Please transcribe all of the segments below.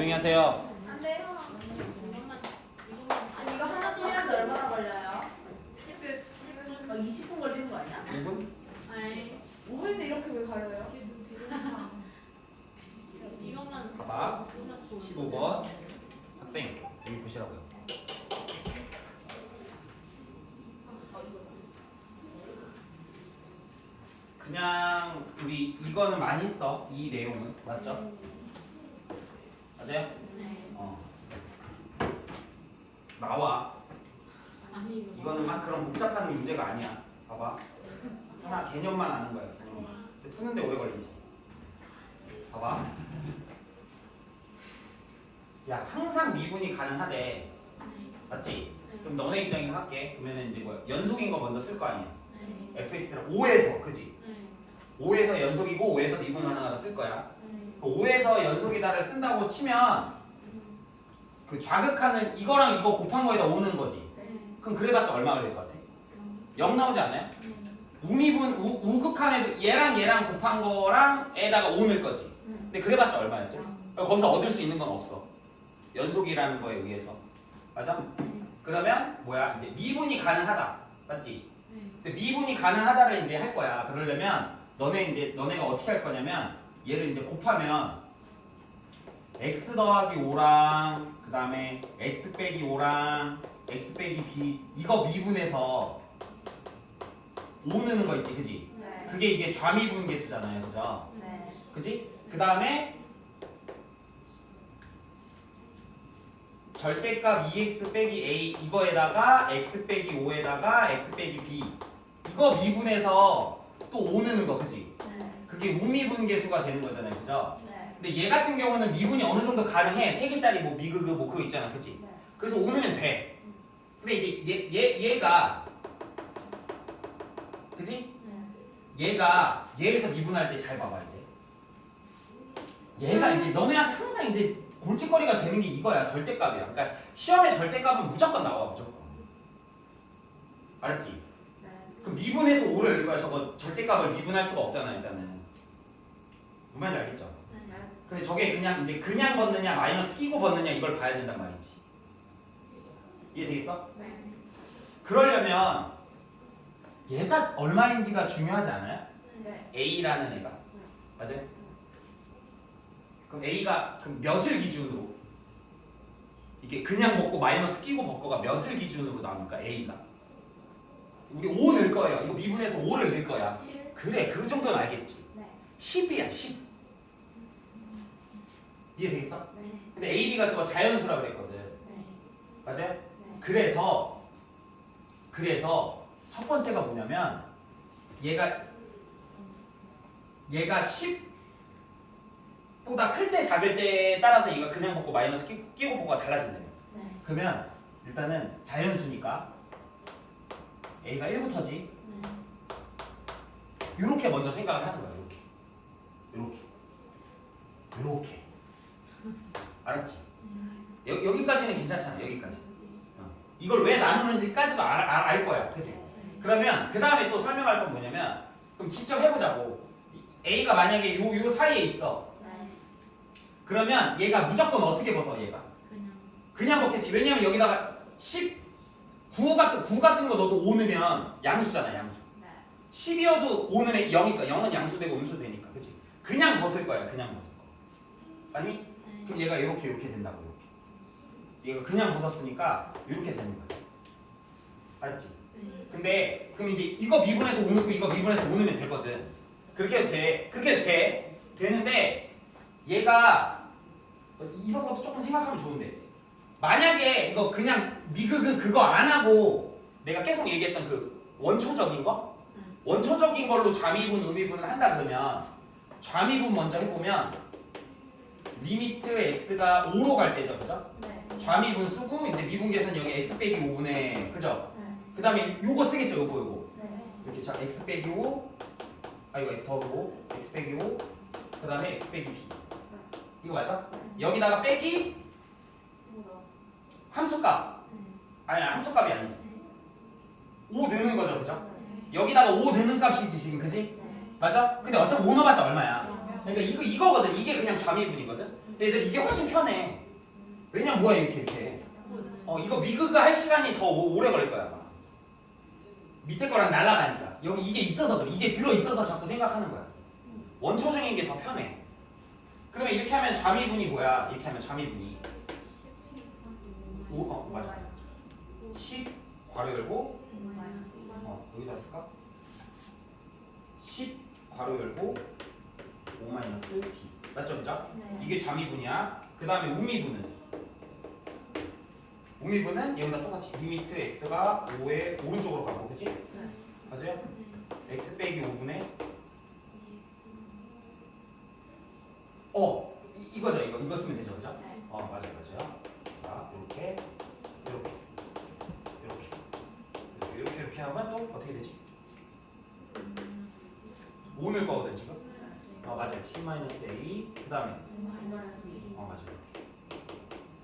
조용히 하세요. 안 돼요. 아니 이거 하나 틀리는데 얼마나 걸려요? 10분. 막 20분 걸리는 거 아니야? 5분? 5분인데 이렇게 왜 가려요? 이것만 봐봐. 15번 학생 여기 보시라고요. 그냥 우리 이거는 많이 써. 이 내용은 맞죠? 맞아요? 네. 어. 나와. 아니 이거 이거는 막 그런 복잡한 문제가 아니야. 봐봐. 하나 개념만 아는 거야. 개념만. 근데 푸는데 오래 걸리지. 봐봐. 야 항상 미분이 가능하대. 네. 맞지? 그럼 너네 입장에서 할게. 그러면은 이제 뭐야? 연속인 거 먼저 쓸 거 아니야. 네. fx를 5에서 그지? 네. 5에서 연속이고 5에서 미분 가능하다 쓸 거야. 네. 5에서 연속이다를 쓴다고 치면 그 좌극하는 이거랑 이거 곱한 거에다 오는 거지. 네. 그럼 그래봤자 얼마 걸릴 것 같아? 0 나오지 않나요? 우미분 우, 우극한에도 얘랑 얘랑 곱한 거랑 에다가 5 넣을 거지. 근데 그래봤자 얼마였대? 거기서 얻을 수 있는 건 없어. 연속이라는 거에 의해서. 맞아? 그러면 뭐야? 이제 미분이 가능하다. 맞지? 근데 미분이 가능하다를 이제 할 거야. 그러려면 너네 이제 너네가 어떻게 할 거냐면 얘를 이제 곱하면 x 더하기 5랑 그 다음에 x 빼기 5랑 x 빼기 b 이거 미분해서 5 넣는 거 있지, 그지? 네. 그게 이게 좌미분 계수잖아요, 그죠? 네. 그지? 그 다음에 절대값 2x 빼기 a 이거에다가 x 빼기 5에다가 x 빼기 b 이거 미분해서 또 5 넣는 거 그지? 네. 그게 우미분 계수가 되는 거잖아요 그죠? 네. 근데 얘 같은 경우는 미분이 어느 정도 가능해 3개짜리 뭐 미그그 뭐 그거 있잖아 그지? 네. 그래서 5 넣으면 돼 근데 이제 얘, 얘, 얘가 그지? 얘가 얘에서 미분할 때 잘 봐봐 이제 얘가 이제 너네한테 항상 이제 골칫거리가 되는 게 이거야 절대값이야 그러니까 시험에 절대값은 무조건 나와 무조건 알았지? 네. 그럼 미분해서 5를 넣을 거야 저거 절대값을 미분할 수가 없잖아 일단은 뭔 말인지 알겠죠? 네. 근데 저게 그냥 이제 그냥 벗느냐 마이너스 끼고 벗느냐 이걸 봐야 된단 말이지 이해되겠어? 네. 그러려면 얘가 얼마인지가 중요하지 않아요? 네. A라는 애가 맞아요? 그럼 A가 그 몇을 기준으로 이게 그냥 먹고 마이너스 끼고 벗고가 몇을 기준으로 나옵니까 A가 우리 5 넣을 거예요 이거 미분해서 5를 넣을 거야 그래 그 정도는 알겠지 네. 10이야 10 이해되겠어? 네. 근데 AB가 저거 자연수라 그랬거든 네. 맞아요? 네. 그래서 그래서 첫 번째가 뭐냐면 얘가 얘가 10보다 클때 작을 때에 따라서 얘가 그냥 먹고 마이너스 끼, 끼고 먹고가 달라진다요. 네. 그러면 일단은 자연수니까 A가 1부터지. 이렇게 먼저 생각을 하는 거야. 이렇게. 이렇게. 알았지? 여, 여기까지는 괜찮잖아. 여기까지. 어. 이걸 왜 나누는지까지도 알, 알, 알 거야. 그치? 그러면 그 다음에 또 설명할 건 뭐냐면 그럼 직접 해보자고. A가 만약에 요, 요 사이에 있어. 네. 그러면 얘가 무조건 어떻게 벗어 얘가? 그냥 그냥 벗겠지. 왜냐면 여기다가 10, 9 같은, 9 같은 거 넣어도 5 넣으면 양수잖아 양수. 네. 10이어도 5는 0이니까 0은 양수되고 음수되니까 그치? 그냥 벗을 거야 그냥 벗을 거. 아니? 네. 그럼 얘가 이렇게 이렇게 된다고 이렇게. 얘가 그냥 벗었으니까 이렇게 되는 거야. 알았지? 네. 근데 그럼 이제 이거 미분해서 5 넣고 이거 미분해서 5 넣으면 되거든. 그렇게 돼. 그렇게 돼. 되는데 얘가 이런 것도 조금 생각하면 좋은데 만약에 이거 그냥 미그그 그거 안 하고 내가 계속 얘기했던 그 원초적인 거 응. 원초적인 걸로 좌미분 우미분을 한다 그러면 좌미분 먼저 해보면 리미트 x가 5로 갈 때죠 그죠? 네. 좌미분 쓰고 이제 미분 계산 여기 x 빼기 5분의 그죠? 네. 그 다음에 요거 쓰겠죠 요거 요거 네. 이렇게 자 x 빼기 5 아 이거 x 더하기 5 x 빼기 5 그 다음에 x 빼기 b 이거 맞아? 여기다가 빼기? 함수값 네. 아니 함수값이 아니지 5 넣는 거죠 그죠? 네. 여기다가 5 넣는 값이지 지금 그지? 네. 맞아? 근데 어차피 5 넣어봤자 얼마야? 그러니까 이거 이거거든. 이게 그냥 좌미분이거든. 얘들 이게 훨씬 편해. 왜냐면 뭐야 이렇게 이렇게. 어 이거 미그가 할 시간이 더 오- 오래 걸릴 거야. 아마. 밑에 거랑 날아가니까. 여기 이게 있어서 그래. 이게 들어 있어서 자꾸 생각하는 거야. 원초적인 게 더 편해. 그러면 이렇게 하면 좌미분이 뭐야? 이렇게 하면 좌미분이 오, 어, 맞아. 10 괄호 열고 어, 여기다 쓸까? 10 괄호 열고 5 마이너스 b 맞죠 그죠? 이게 좌미분이야 그 다음에 우미분은 우미분은 여기다 똑같이 리미트 x가 5의 오른쪽으로 가고 그지? 맞아요? x 빼기 5분의 어 이, 이거죠 이거 이거 쓰면 되죠 그죠? 어 맞아요 맞아요 자 이렇게 이렇게 이렇게 이렇게 이렇게 하면 또 어떻게 되지? 오늘 거거든 지금 어 맞아요. T-a 그 다음에 어 맞아요.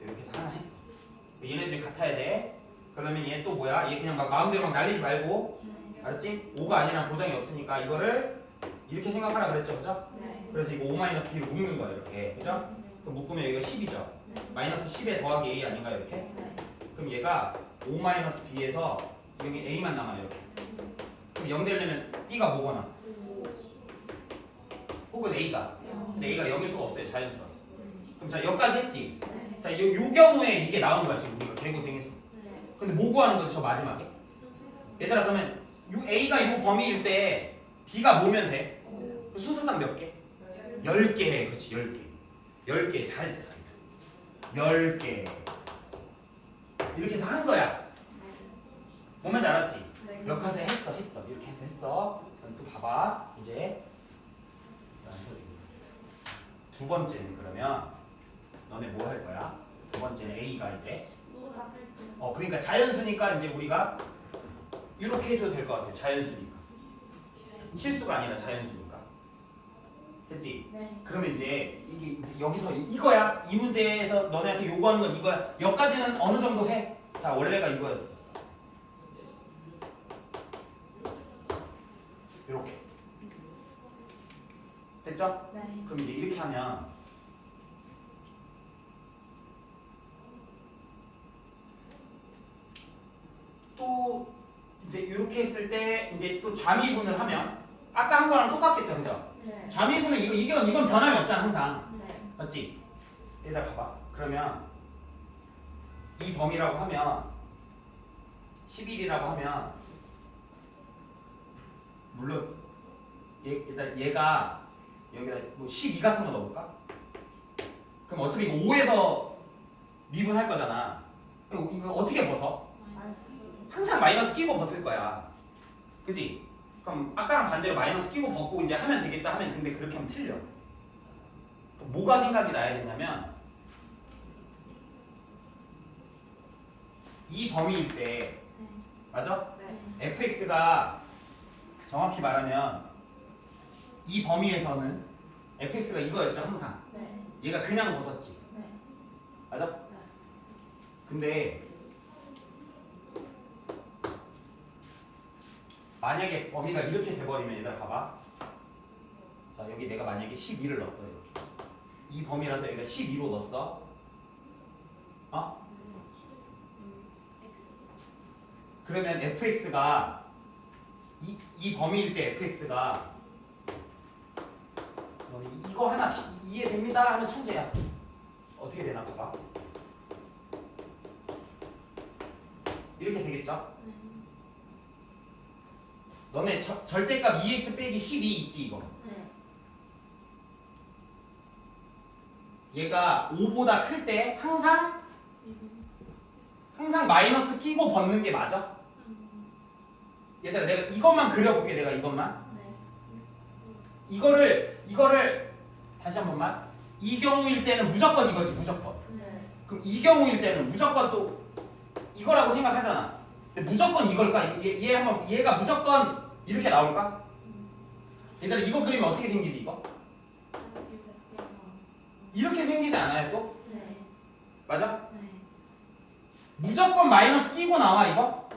이렇게 해서 하나 했어. 얘네들이 같아야 돼. 그러면 얘 또 뭐야? 얘 그냥 막 마음대로 막 날리지 말고. 알았지? 5가 아니라 보장이 없으니까 이거를 이렇게 생각하라 그랬죠? 그죠? 그래서 이거 5-b로 묶는 거예요 이렇게. 그죠? 그럼 묶으면 여기가 10이죠? 마이너스 10에 더하기 a 아닌가 이렇게? 그럼 얘가 5-b에서 여기 a만 남아요 이렇게. 그럼 0 되려면 b가 뭐거나 혹은 a가. 근데 a가 0일 수가 없어요 자연수가. 그럼 자 여기까지 했지? 자 요, 요 경우에 이게 나온 거야 지금 우리가 개고생해서. 근데 뭐 구하는 거지 저 마지막에? 얘들아 그러면 요 a가 요 범위일 때 b가 뭐면 돼? 순서상 몇 개? 10개. 그렇지 10개. 10개 잘했어 잘했어. 10개. 이렇게 해서 한 거야. 뭔 말인지 알았지? 역할서 했어 했어. 이렇게 해서 했어. 그럼 또 봐봐 이제 두 번째는 그러면 너네 뭐 할 거야? 두 번째는 A가 이제? 어 그러니까 자연수니까 이제 우리가 이렇게 해줘도 될 것 같아 자연수니까. 실수가 아니라 자연수니까. 됐지? 그러면 이제 이게 이제 여기서 이거야. 이 문제에서 너네한테 요구하는 건 이거야. 여기까지는 어느 정도 해. 자 원래가 이거였어. 이렇게 됐죠? 그럼 이제 이렇게 하면 또 이제 이렇게 했을 때 이제 또 좌미분을 하면 아까 한 거랑 똑같겠죠, 그죠? 좌미분은 이거 이건 이건 변함이 없잖아 항상. 맞지? 얘들아 봐봐. 그러면 이 범위라고 하면 11이라고 하면 물론 얘, 일단 얘가 여기다 뭐 12 같은 거 넣어볼까? 그럼 어차피 이거 5에서 미분할 거잖아. 이거 어떻게 벗어? 항상 마이너스 끼고 벗을 거야. 그지? 그럼 아까랑 반대로 마이너스 끼고 벗고 이제 하면 되겠다 하면 근데 그렇게 하면 틀려. 뭐가 생각이 나야 되냐면 이 범위일 때 맞아? fx가 정확히 말하면 이 범위에서는 fx가 이거였죠 항상. 얘가 그냥 벗었지. 맞아? 근데 만약에 범위가 이렇게 돼버리면 얘들아 봐봐. 자 여기 내가 만약에 12를 넣었어 이렇게. 이 범위라서 여기가 12로 넣었어. 어? 그러면 fx가 이, 이 범위일 때 fx가 너는 이거 하나 이- 이해됩니다 하면 천재야 어떻게 되나 봐봐 이렇게 되겠죠? 너네 저- 절대값 2x 빼기 12 있지 이거 얘가 5보다 클 때 항상 항상 마이너스 끼고 벗는 게 맞아? 얘들아 내가 이것만 그려볼게 내가 이것만 이거를 이거를 다시 한 번만 이 경우일 때는 무조건 이거지 무조건 그럼 이 경우일 때는 무조건 또 이거라고 생각하잖아 근데 무조건 이걸까? 얘, 얘 한번 얘가 무조건 이렇게 나올까? 얘들아 이거 그리면 어떻게 생기지 이거? 이렇게 생기지 않아요 또? 맞아? 무조건 마이너스 끼고 나와 이거?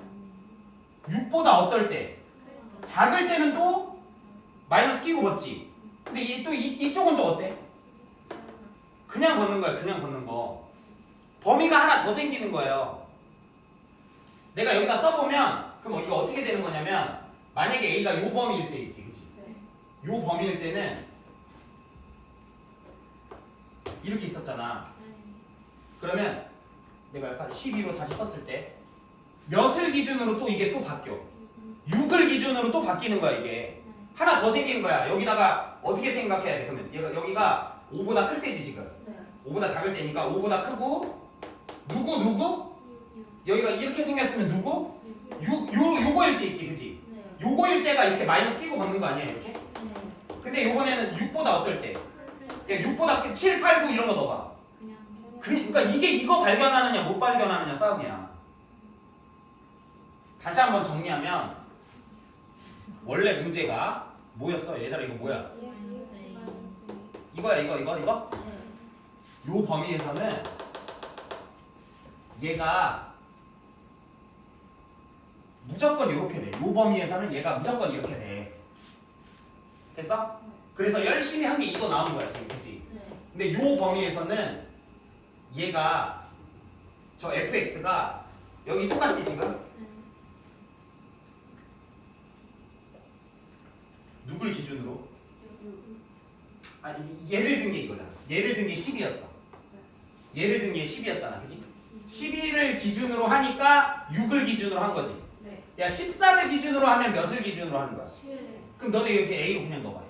6보다 어떨 때? 작을 때는 또 마이너스 끼고 벗지. 근데 이, 또 이, 이쪽은 또 어때? 그냥 걷는 거야 그냥 걷는 거. 범위가 하나 더 생기는 거예요. 내가 여기다 써보면 그럼 이거 어떻게 되는 거냐면 만약에 A가 요 범위일 때 있지 그치? 네. 요 범위일 때는 이렇게 있었잖아. 그러면 내가 약간 12로 다시 썼을 때 몇을 기준으로 또 이게 또 바뀌어? 6을 기준으로 또 바뀌는 거야 이게 하나 더 생기는 거야 여기다가 어떻게 생각해야 돼 그러면 얘가 여기가 5보다 클 때지 지금 네. 5보다 작을 때니까 5보다 크고 누구 누구? 여기가 이렇게 생겼으면 누구? 6, 요, 요거일 때 있지 그치? 네. 요거일 때가 이렇게 마이너스 끼고 걷는 거 아니야 이렇게? 네. 근데 요번에는 6보다 어떨 때? 야, 6보다 7, 8, 9 이런 거 넣어봐 그, 그러니까 이게 이거 발견하느냐 못 발견하느냐 싸움이야 다시 한번 정리하면 원래 문제가 뭐였어? 얘들아 이거 뭐야? 이거야 이거 이거 이거? 네. 요 범위에서는 얘가 무조건 이렇게 돼. 요 범위에서는 얘가 무조건 이렇게 돼. 됐어? 그래서 열심히 한 게 이거 나온 거야 지금? 네. 근데 요 범위에서는 얘가 저 fx가 여기 똑같지 지금? 누굴 기준으로? 아니 얘를 든 게 이거잖아. 얘를 든 게 10이었어. 얘를 든 게 10이었잖아. 그지? 11을 기준으로 하니까 6을 기준으로 한 거지. 네. 야 14를 기준으로 하면 몇을 기준으로 하는 거야? 그럼 너네 여기 A로 그냥 넣어봐.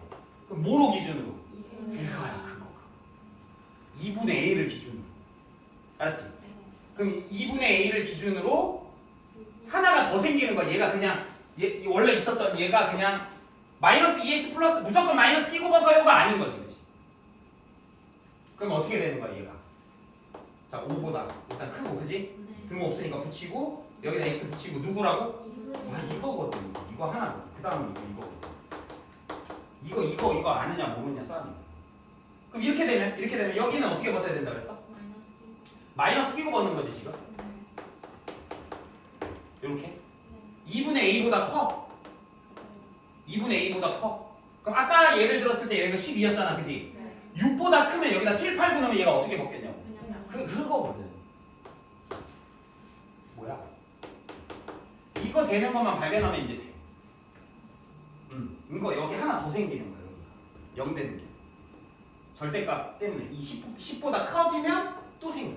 그럼 뭐로 기준으로? 이거야 그거. 2분의 A를 기준으로. 알았지? 그럼 2분의 A를 기준으로 하나가 더 생기는 거야. 얘가 그냥 얘, 원래 있었던 얘가 그냥 마이너스 2x 플러스 무조건 마이너스 끼고 벗어요가 아닌 거지. 그치? 그럼 어떻게 되는 거야 얘가? 자 5보다 일단 크고 그지? 등 없으니까 붙이고 여기다 x 붙이고 누구라고? 아 이거거든. 이거 하나. 그 다음 이거 이거거든. 이거 이거 이거 아느냐 모르냐 싸움이. 그럼 이렇게 되면 이렇게 되면 여기는 어떻게 벗어야 된다 그랬어? 마이너스 끼고 벗는 거지 지금. 이렇게 2분의 a보다 커. 2분의 a보다 커. 그럼 아까 예를 들었을 때 얘가 12였잖아, 그지? 6보다 크면 여기다 7, 8, 9 넣으면 얘가 어떻게 먹겠냐고. 그 그런 거거든. 뭐야? 이거 되는 것만 발견하면 이제 돼. 음, 이거 여기 하나 더 생기는 거야, 여기가. 0 되는 게. 절대값 때문에 이 10, 10보다 커지면 또 생겨.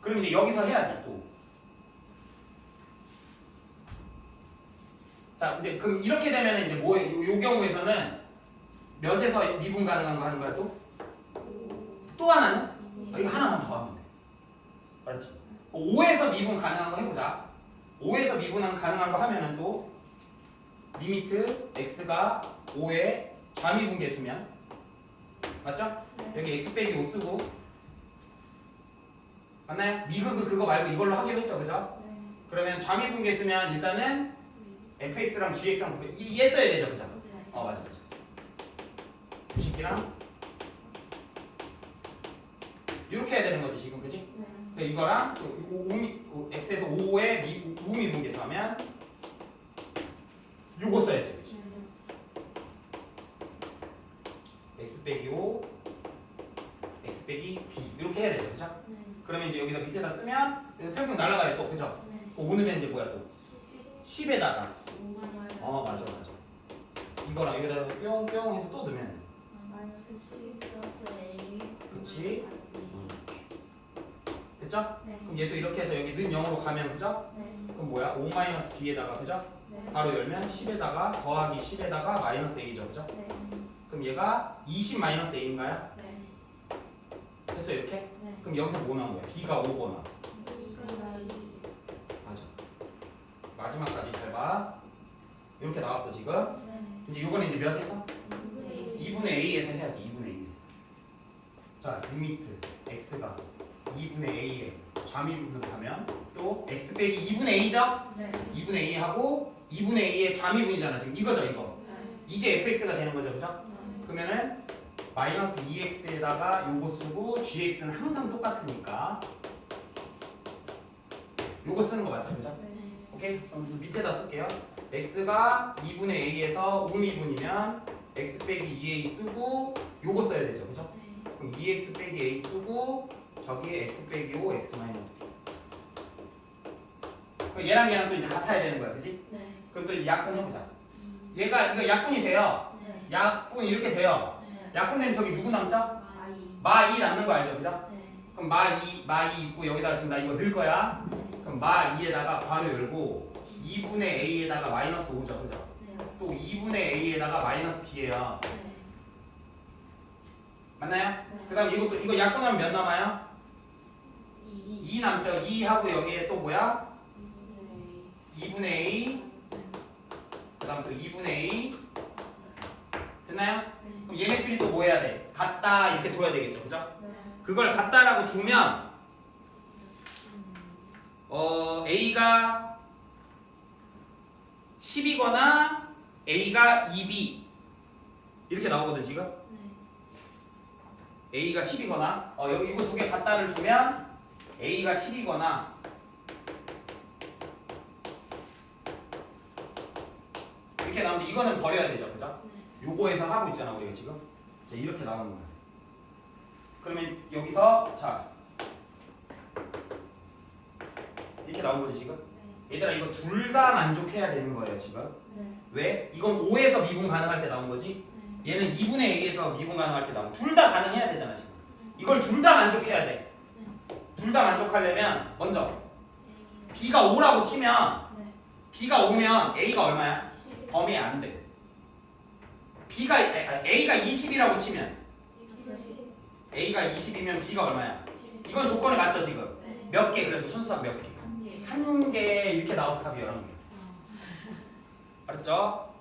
그럼 이제 여기서 해야지 또. 자, 이제 그럼 이렇게 되면 이제 뭐, 요, 요 경우에서는 몇에서 미분 가능한 거 하는 거야 또? 또 하나는? 아, 이거 하나만 더 하면 돼. 알았지? 5에서 미분 가능한 거 해보자. 5에서 미분 가능한 거 하면은 또 리미트 x가 5의 좌미분 계수면 맞죠? 여기 x 빼기 5 쓰고 맞나요? 미그 그거 말고 이걸로 하기로 했죠, 그죠? 그러면 좌미분 계수면 일단은 fx랑 gx랑 이- 얘 써야 되죠, 그죠? 어 맞아 맞아. 90기랑 이렇게 해야 되는 거지 지금 그지? 근데 이거랑 그 오- 오미, 오- x에서 5의 미, 우미분 계수하면 요거 써야지 그지? x 빼기 5 x 빼기 b 이렇게 해야 되죠 그죠? 그러면 이제 여기다 밑에다 쓰면 평균 날라가요 또 그죠? 5넣으면 이제 뭐야 또 10에다가 어 맞아 맞아 이거랑 여기다가 뿅뿅 해서 또 넣으면 그치? 됐죠? 그럼 얘또 이렇게 해서 여기 는 0으로 가면 그죠? 그럼 뭐야? 5-b에다가 그죠? 바로 열면 10에다가 더하기 10에다가 마이너스 a죠 그죠? 그럼 얘가 20-a인가요? 그래서 이렇게? 그럼 여기서 뭐 나온 거야? b가 5번아 맞아 마지막까지 잘 봐. 이렇게 나왔어 지금? 이제 요거는 이제 몇에서? 2분의 a에서 해야지 2분의 a에서. 자 리미트 x가 2분의 a에 좌미분을 하면 또 x 빼기 2분의 a죠? 2분의 a 하고 2분의 a의 좌미분이잖아 지금. 이거죠 이거. 이게 fx가 되는 거죠 그죠? 그러면은 마이너스 2x에다가 요거 쓰고 gx는 항상 똑같으니까 요거 쓰는 거 맞죠 그죠? 오케이? 그럼 밑에다 쓸게요 x가 2분의 a에서 5미분이면 x 빼기 2a 쓰고 요거 써야 되죠 그죠? 네. 그럼 2x 빼기 a 쓰고 저기에 x 빼기 5 x 마이너스 b 그럼 얘랑 얘랑 또 이제 같아야 되는 거야 그지? 네. 그럼 또 이제 약분 해보자 이. 얘가 그러니까 약분이 돼요 네. 약분 이렇게 돼요 네. 약분 되면 저기 누구 남죠? 아이. 마 2 남는 거 알죠 그죠? 네. 그럼 마 2 마 2 있고 여기다가 지금 나 이거 넣을 거야 네. 그럼 마 2에다가 괄호 열고 2분의 a에다가 마이너스 5죠 그죠? 네. 또 2분의 a에다가 마이너스 b예요 네. 맞나요? 그 다음 이것도 이거 약분하면 몇 남아요? 이. 2 남죠 2하고 여기에 또 뭐야? 네. 2분의 a 그 다음 또 2분의 a 됐나요? 네. 그럼 얘네들이 또뭐 해야 돼? 같다 이렇게 둬야 되겠죠 그죠? 네. 그걸 같다라고 두면 음. 어 a가 10이거나 a가 2b 이렇게 나오거든 지금 네. a가 10이거나 어 여기 이거 두개 같다를 주면 a가 10이거나 이렇게 나오는데 이거는 버려야 되죠 그죠? 네. 요거에서 하고 있잖아 우리가 지금 자 이렇게 나오는 거야 그러면 여기서 자 이렇게 나온 거지 지금 네. 얘들아 이거 둘 다 만족해야 되는 거예요 지금 네. 왜? 이건 5에서 미분 가능할 때 나온 거지 네. 얘는 2분의 a에서 미분 가능할 때 나온 둘 다 가능해야 되잖아 지금 이걸 둘 다 만족해야 돼 둘 다 만족하려면 먼저 네. b가 5라고 치면 네. b가 5면 a가 얼마야? 범위 안 돼 b가 아, a가 20이라고 치면 a가 20이면 b가 얼마야? 이건 조건에 맞죠 지금? 네. 몇개 그래서 순수한 몇 개? 한 개. 이렇게 나와서 답이 11개 어. 알았죠?